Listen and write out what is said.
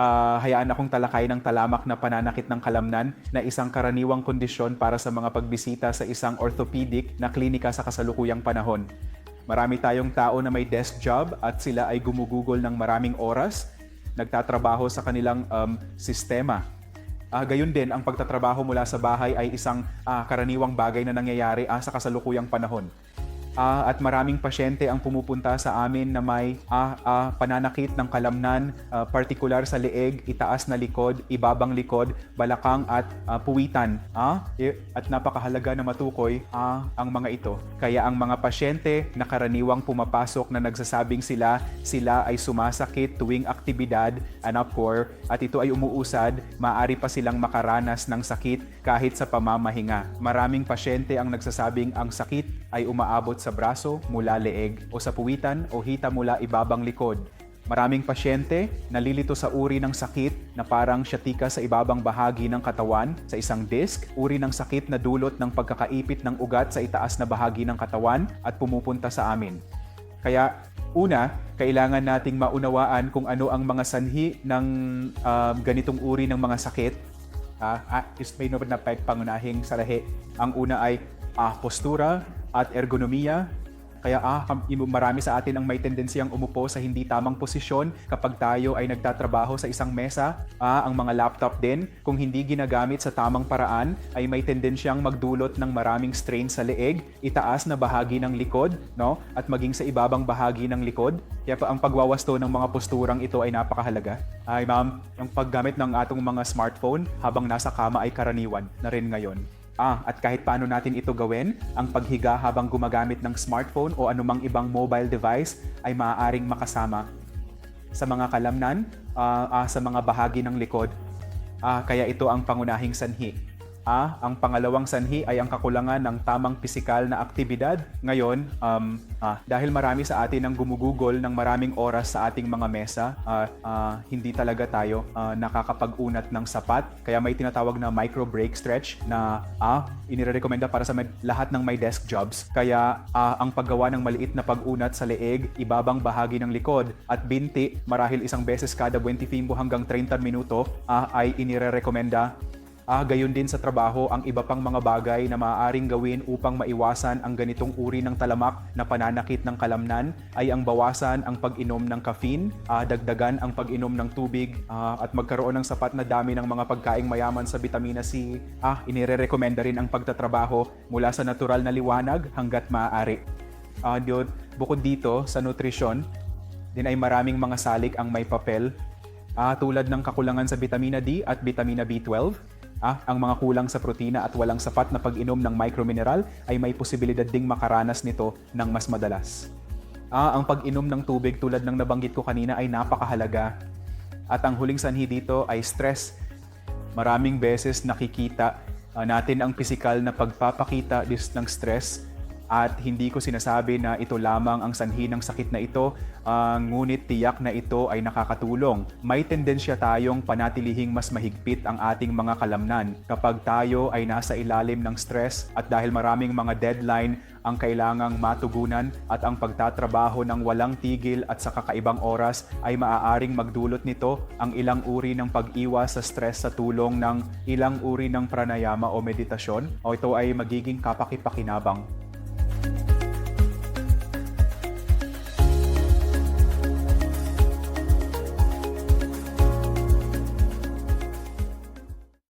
ah, hayaan akong talakay ng talamak na pananakit ng kalamnan na isang karaniwang kondisyon para sa mga pagbisita sa isang orthopedic na klinika sa kasalukuyang panahon. Marami tayong tao na may desk job at sila ay gumugugol ng maraming oras, nagtatrabaho sa kanilang um, sistema. Ah, gayon din, ang pagtatrabaho mula sa bahay ay isang ah, karaniwang bagay na nangyayari ah, sa kasalukuyang panahon. Ah, at maraming pasyente ang pumupunta sa amin na may ah, ah, pananakit ng kalamnan, ah, partikular sa leeg, itaas na likod, ibabang likod, balakang at ah, puwitan. Eh, at napakahalaga na matukoy ah, ang mga ito. Kaya ang mga pasyente na karaniwang pumapasok na nagsasabing sila, sila ay sumasakit tuwing aktibidad, anapor, at ito ay umuusad, maaari pa silang makaranas ng sakit kahit sa pamamahinga. Maraming pasyente ang nagsasabing ang sakit ay umaabot sa braso mula leeg o sa puwitan o hita mula ibabang likod. Maraming pasyente nalilito sa uri ng sakit na parang syatika sa ibabang bahagi ng katawan sa isang disc, uri ng sakit na dulot ng pagkakaipit ng ugat sa itaas na bahagi ng katawan at pumupunta sa amin. Kaya una, kailangan nating maunawaan kung ano ang mga sanhi ng um, ganitong uri ng mga sakit. Ah, ah, is may na pangunahing salahi. Ang una ay ah, postura at ergonomiya. Kaya ah, marami sa atin ang may tendensiyang umupo sa hindi tamang posisyon kapag tayo ay nagtatrabaho sa isang mesa. Ah, ang mga laptop din, kung hindi ginagamit sa tamang paraan, ay may tendensyang magdulot ng maraming strain sa leeg, itaas na bahagi ng likod, no? At maging sa ibabang bahagi ng likod. Kaya pa ang pagwawasto ng mga posturang ito ay napakahalaga. Ay ma'am, ang paggamit ng atong mga smartphone habang nasa kama ay karaniwan na rin ngayon. Ah, at kahit paano natin ito gawin, ang paghiga habang gumagamit ng smartphone o anumang ibang mobile device ay maaaring makasama sa mga kalamnan, ah, ah, sa mga bahagi ng likod. Ah, kaya ito ang pangunahing sanhi. Ah, ang pangalawang sanhi ay ang kakulangan ng tamang pisikal na aktibidad. Ngayon, um, ah, dahil marami sa atin ang gumugugol ng maraming oras sa ating mga mesa, ah, ah, hindi talaga tayo ah, nakakapag-unat ng sapat. Kaya may tinatawag na micro break stretch na ah, inirekomenda para sa may- lahat ng may desk jobs. Kaya ah, ang paggawa ng maliit na pag-unat sa leeg, ibabang bahagi ng likod at binti marahil isang beses kada 25 hanggang 30 minuto ah, ay inirekomenda Ah, gayon din sa trabaho ang iba pang mga bagay na maaaring gawin upang maiwasan ang ganitong uri ng talamak na pananakit ng kalamnan ay ang bawasan ang pag-inom ng caffeine, ah, dagdagan ang pag-inom ng tubig ah, at magkaroon ng sapat na dami ng mga pagkaing mayaman sa vitamina C. Ah, inirekomenda rin ang pagtatrabaho mula sa natural na liwanag hanggat maaari. Ah, yun, bukod dito sa nutrisyon, din ay maraming mga salik ang may papel Ah, tulad ng kakulangan sa vitamina D at vitamina B12. Ah, ang mga kulang sa protina at walang sapat na pag-inom ng micromineral ay may posibilidad ding makaranas nito ng mas madalas. Ah, ang pag-inom ng tubig tulad ng nabanggit ko kanina ay napakahalaga. At ang huling sanhi dito ay stress. Maraming beses nakikita ah, natin ang pisikal na pagpapakita ng stress at hindi ko sinasabi na ito lamang ang sanhi ng sakit na ito, ah, ngunit tiyak na ito ay nakakatulong. May tendensya tayong panatilihing mas mahigpit ang ating mga kalamnan. Kapag tayo ay nasa ilalim ng stress at dahil maraming mga deadline ang kailangang matugunan at ang pagtatrabaho ng walang tigil at sa kakaibang oras ay maaaring magdulot nito ang ilang uri ng pag-iwas sa stress sa tulong ng ilang uri ng pranayama o meditasyon. O ito ay magiging kapakipakinabang